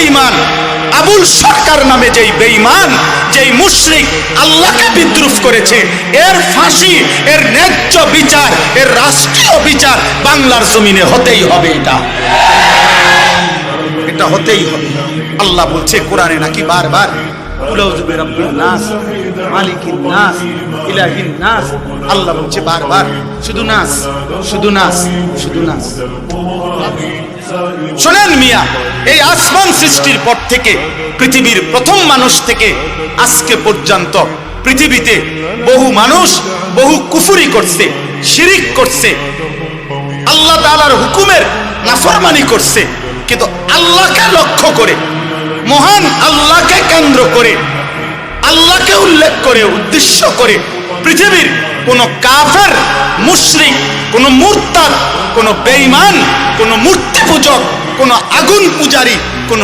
বেঈমান। আবুল সরকার নামে যেই বেঈমান, যেই মুশরিক আল্লাহকে বিদ্রুপ করেছে, এর ফাঁসি, এর ন্যায্য বিচার, এর রাষ্ট্রীয় বিচার বাংলার জমিনে হতেই হবে এটা। এটা হতেই হবে। আল্লাহ বলছে, কোরআনে নাকি বারবার আল্লাহ বলছে বারবার, শুধু নাস শুধু নাস শুধু নাস। শোনেন মিয়া, এই আসমান সৃষ্টির পর থেকে পৃথিবীর প্রথম মানুষ থেকে আজকে পর্যন্ত পৃথিবীতে বহু মানুষ বহু কুফুরি করছে, শিরিক করছে। আল্লাহ তাআলার হুকুমের নাফরমানি করছে, কিন্তু আল্লাহকে লক্ষ্য করে মহান আল্লাহকে কেন্দ্র করে, আল্লাহকে উল্লেখ করে, উদ্দেশ্য করে পৃথিবীর কোন কাফের, মুশরিক, কোন মুরতাদ, কোন বেঈমান, কোন মূর্তি পূজক, কোন আগুন পূজারী, কোন